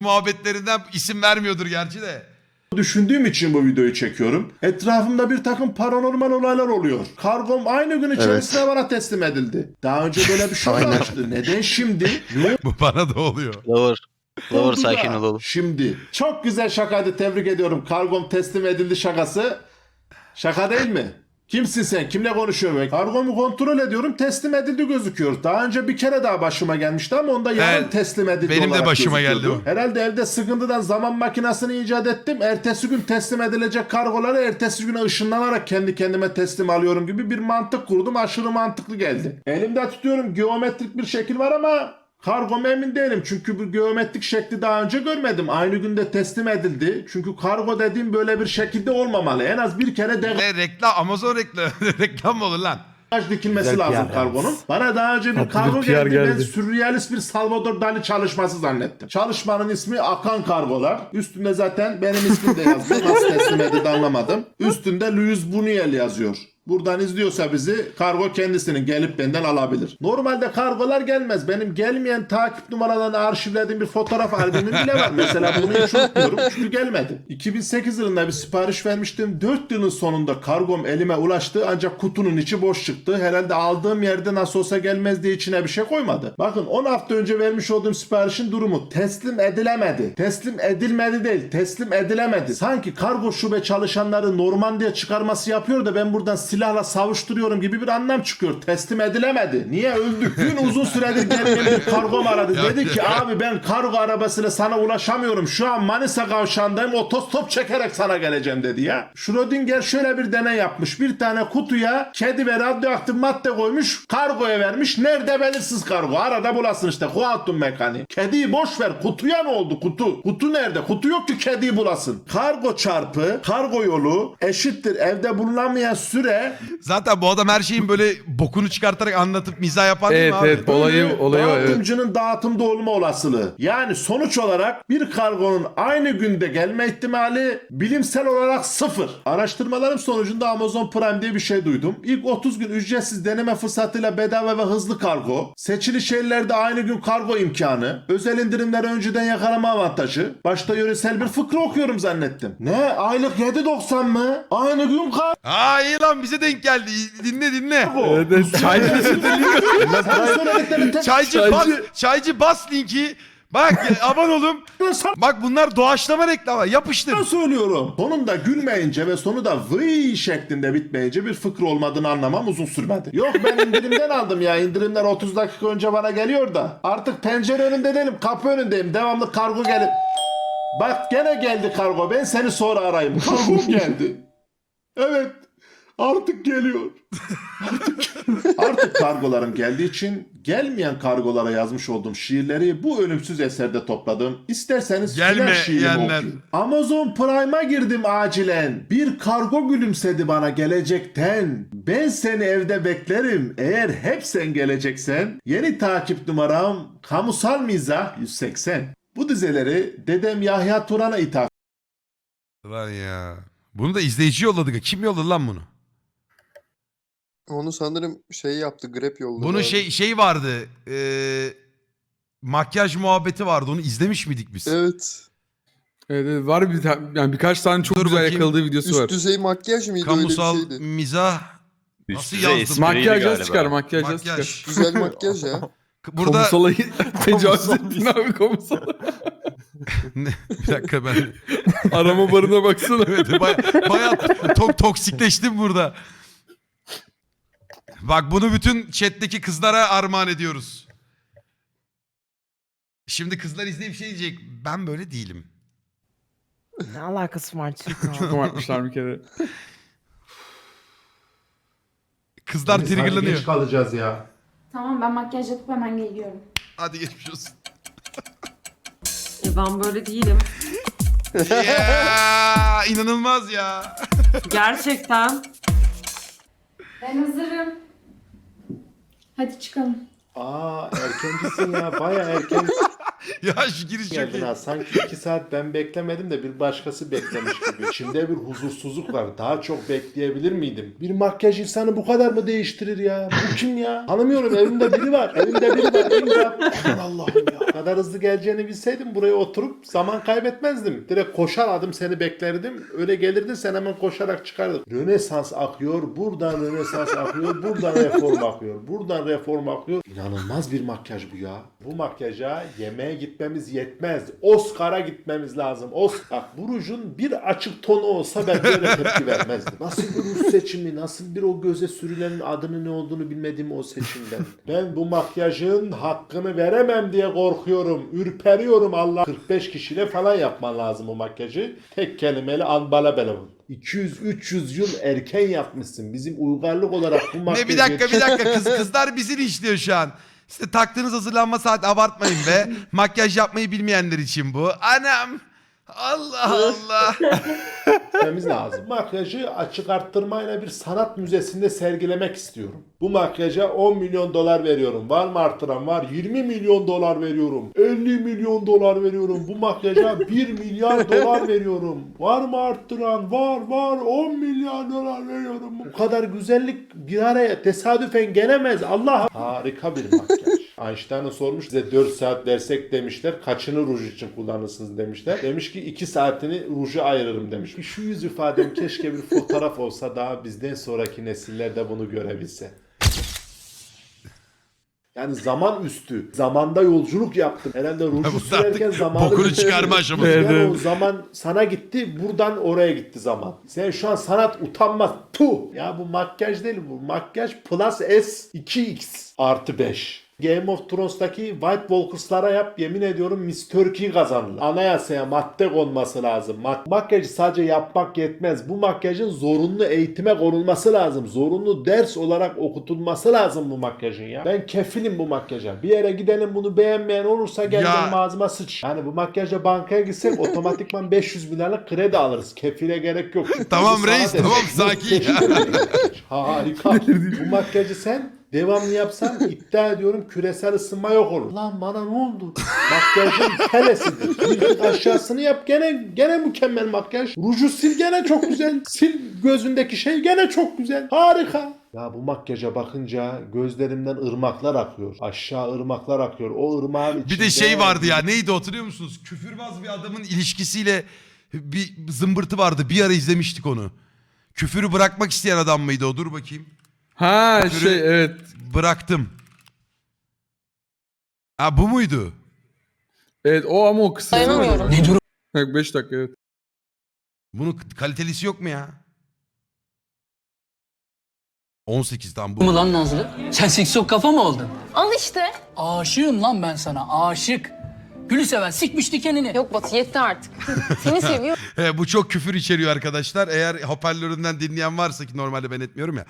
muhabbetlerinden isim vermiyordur gerçi de. düşündüğüm için bu videoyu çekiyorum. Etrafımda bir takım paranormal olaylar oluyor. Kargom aynı gün içerisinde bana teslim edildi. Daha önce böyle bir şey Aynen. olmamıştı. Neden şimdi? Ne Bu bana da oluyor. Lower. Lower oldu da sakin olalım. Şimdi. Çok güzel şakaydı tebrik ediyorum. Kargom teslim edildi şakası. Şaka değil mi? Kimsin sen? Kimle konuşuyorum? Kargomu kontrol ediyorum. Teslim edildi gözüküyor. Daha önce bir kere daha başıma gelmişti ama onda yarın Evet, teslim edildi benim de olarak başıma gözüküyordu. geldi Herhalde evde sıkıntıdan zaman makinesini icat ettim. Ertesi gün teslim edilecek kargoları ertesi güne ışınlanarak kendi kendime teslim alıyorum gibi bir mantık kurdum. Aşırı mantıklı geldi. Elimde tutuyorum geometrik bir şekil var ama Kargom emin değilim çünkü bu geometrik şekli daha önce görmedim. Aynı günde teslim edildi. Çünkü kargo dediğim böyle bir şekilde olmamalı. En az bir kere de Ne reklam Amazon reklam reklam mı olur lan? Bagaj dikilmesi Güzel lazım PR kargonun. yalnız. Bana daha önce bir Tatlı kargo bir PR geldi. Ben geldi. sürrealist bir Salvador Dali çalışması zannettim. Çalışmanın ismi Akan Kargolar. Üstünde zaten benim ismim de yazıyor. Nasıl teslim edildi anlamadım. Üstünde Luis Buñuel yazıyor. Buradan izliyorsa bizi kargo kendisinin gelip benden alabilir. Normalde kargolar gelmez. Benim gelmeyen takip numaralarını arşivlediğim bir fotoğraf albümüm bile var. Mesela bunu hiç unutmuyorum çünkü gelmedi. 2008 yılında bir sipariş vermiştim. 4 yılın sonunda kargom elime ulaştı ancak kutunun içi boş çıktı. Herhalde aldığım yerde nasıl olsa gelmez diye içine bir şey koymadı. Bakın 10 hafta önce vermiş olduğum siparişin durumu teslim edilemedi. Teslim edilmedi değil, teslim edilemedi. Sanki kargo şube çalışanları Normandiya çıkarması yapıyor da ben buradan silahla savuşturuyorum gibi bir anlam çıkıyor. Teslim edilemedi. Niye öldük? Dün uzun süredir gelmeyen bir kargom aradı. Dedi ki abi ben kargo arabasıyla sana ulaşamıyorum. Şu an Manisa kavşağındayım. Otostop çekerek sana geleceğim dedi ya. Schrödinger şöyle bir deney yapmış. Bir tane kutuya kedi ve radyoaktif madde koymuş. Kargoya vermiş. Nerede belirsiz kargo. Arada bulasın işte. Kuantum mekaniği. Kediyi boş ver. Kutuya ne oldu? Kutu. Kutu nerede? Kutu yok ki kediyi bulasın. Kargo çarpı kargo yolu eşittir evde bulunamayan süre Zaten bu adam her şeyin böyle bokunu çıkartarak anlatıp mizah yapan değil Evet mi abi? evet olayı olayı o, evet. dağıtımcının dağıtımda olma olasılığı. Yani sonuç olarak bir kargonun aynı günde gelme ihtimali bilimsel olarak sıfır. Araştırmalarım sonucunda Amazon Prime diye bir şey duydum. İlk 30 gün ücretsiz deneme fırsatıyla bedava ve hızlı kargo. Seçili şehirlerde aynı gün kargo imkanı. Özel indirimleri önceden yakalama avantajı. Başta yöresel bir fıkra okuyorum zannettim. Ne? Aylık 7.90 mı? Aynı gün kargo. Aa iyi lan bize denk geldi. Dinle dinle. Evet. Çaycı Çaycı, Çaycı- bas, çaycı bas linki. Bak aman oğlum. Bak bunlar doğaçlama reklamı. Yapıştır. söylüyorum. Sonunda gülmeyince ve sonu da vıy şeklinde bitmeyince bir fıkra olmadığını anlamam uzun sürmedi. Yok ben indirimden aldım ya. İndirimler 30 dakika önce bana geliyor da. Artık pencere önünde değilim. Kapı önündeyim. Devamlı kargo gelip. Bak gene geldi kargo. Ben seni sonra arayayım. Kargo geldi. Evet. Artık geliyor. Artık, artık kargolarım geldiği için gelmeyen kargolara yazmış olduğum şiirleri bu ölümsüz eserde topladım. İsterseniz Gelme, final şiirimi okuyayım. Amazon Prime'a girdim acilen. Bir kargo gülümsedi bana gelecekten. Ben seni evde beklerim. Eğer hep sen geleceksen. Yeni takip numaram kamusal mizah 180. Bu dizeleri dedem Yahya Turan'a ithaf Lan ya. Bunu da izleyici yolladı. Kim yolladı lan bunu? Onu sanırım şey yaptı, grep yolladı. Bunun abi. şey şey vardı. eee, makyaj muhabbeti vardı. Onu izlemiş miydik biz? Evet. Evet, evet, var bir ta- yani birkaç tane çok Dur güzel bakayım. yakaladığı videosu Üst var. düzey makyaj mıydı Kamusal öyle bir şeydi. mizah. Nasıl düzey yazdım? espriydi Makyaj galiba. az çıkar, makyaj az Makyaj. çıkar. Güzel makyaj ya. Burada Komisala tecavüz ettin abi komisala. Ne? bir dakika ben Arama barına baksana. evet, baya, baya to- toksikleştim burada. Bak bunu bütün chat'teki kızlara armağan ediyoruz. Şimdi kızlar izleyip şey diyecek. Ben böyle değilim. Ne alakası var Çok abartmışlar bir kere. Kızlar Hadi geç triggerlanıyor. kalacağız ya. Tamam ben makyaj yapıp hemen geliyorum. Hadi geçmiş olsun. E ben böyle değilim. Yeah, inanılmaz ya. Gerçekten. Ben hazırım. Hadi çıkalım. Aa erkencisin ya baya erken. ya şu giriş çok geldin iyi. ha. Sanki iki saat ben beklemedim de bir başkası beklemiş gibi. İçimde bir huzursuzluk var. Daha çok bekleyebilir miydim? Bir makyaj insanı bu kadar mı değiştirir ya? Bu kim ya? Tanımıyorum. Evimde biri var. Evimde biri var. İmdat. Aman Allah'ım ya. Bu kadar hızlı geleceğini bilseydim buraya oturup zaman kaybetmezdim. Direkt koşardım seni beklerdim. Öyle gelirdin sen hemen koşarak çıkardın. Rönesans akıyor. Buradan Rönesans akıyor. Buradan reform akıyor. Buradan reform akıyor. İnanılmaz bir makyaj bu ya. Bu makyaja yemeğe gitmemiz yetmez. Oscar'a gitmemiz lazım. Oscar. Bu rujun bir açık tonu olsa ben böyle tepki vermezdim. Nasıl bir ruj seçimi, nasıl bir o göze sürülenin adının ne olduğunu bilmediğim o seçimden. Ben bu makyajın hakkını veremem diye korkuyorum. Ürperiyorum Allah. 45 kişiyle falan yapman lazım o makyajı. Tek kelimeyle albala belevun. 200-300 yıl erken yapmışsın. Bizim uygarlık olarak bu makyajı... Ne bir dakika bir dakika kız kızlar bizi linçliyor şu an. İşte taktığınız hazırlanma saat abartmayın be. Makyaj yapmayı bilmeyenler için bu. Anam. Allah Allah. gitmemiz lazım. Makyajı açık arttırmayla bir sanat müzesinde sergilemek istiyorum. Bu makyaja 10 milyon dolar veriyorum. Var mı arttıran? Var. 20 milyon dolar veriyorum. 50 milyon dolar veriyorum. Bu makyaja 1 milyar dolar veriyorum. Var mı arttıran? Var var. 10 milyar dolar veriyorum. Bu kadar güzellik bir araya tesadüfen gelemez. Allah harika bir makyaj. Einstein'a sormuş size 4 saat versek demişler. Kaçını ruj için kullanırsınız demişler. Demiş ki 2 saatini ruja ayırırım demiş. Şu yüz ifadem keşke bir fotoğraf olsa daha bizden sonraki nesiller de bunu görebilse. Yani zaman üstü. Zamanda yolculuk yaptım. Herhalde ruju sürerken zamanı... bokunu çıkarma aşaması. Yani Evet, o zaman sana gitti buradan oraya gitti zaman. Sen şu an sanat utanmaz. Puh. Ya bu makyaj değil bu. Makyaj plus S 2x artı 5. Game of Thrones'taki White Walkers'lara yap yemin ediyorum Miss Turkey kazanırlar. Anayasaya madde konması lazım. Mak- makyajı sadece yapmak yetmez. Bu makyajın zorunlu eğitime konulması lazım. Zorunlu ders olarak okutulması lazım bu makyajın ya. Ben kefilim bu makyaja. Bir yere gidelim bunu beğenmeyen olursa gel benim ağzıma sıç. Yani bu makyajla bankaya gitsek otomatikman 500 bin liralık kredi alırız. Kefile gerek yok. Çünkü Tamam bu reis, sanat tamam, eseri. sakin ya. Harika. bu makyajı sen devamlı yapsan iddia ediyorum küresel ısınma yok olur. Lan bana ne oldu? Makyajın pelesidir. Bir tık aşağısını yap gene gene mükemmel makyaj. Ruju sil gene çok güzel. Sil gözündeki şey gene çok güzel. Harika. Ya bu makyaja bakınca gözlerimden ırmaklar akıyor. Aşağı ırmaklar akıyor. O ırmağın Bir içinde... de şey vardı ya neydi hatırlıyor musunuz? Küfürbaz bir adamın ilişkisiyle bir zımbırtı vardı. Bir ara izlemiştik onu. Küfürü bırakmak isteyen adam mıydı o? Dur bakayım. Ha Küfürü şey evet. Bıraktım. Ha bu muydu? Evet o ama o kısa. Dayanamıyorum. Ne durum? 5 dakika evet. Bunun kalitelisi yok mu ya? 18 tam bu. mu lan Nazlı? Sen siksok kafa mı oldun? Al işte. Aşığım lan ben sana aşık. Gülü seven sikmiş dikenini. Yok Batı yetti artık. Seni seviyorum. He, bu çok küfür içeriyor arkadaşlar. Eğer hoparlöründen dinleyen varsa ki normalde ben etmiyorum ya.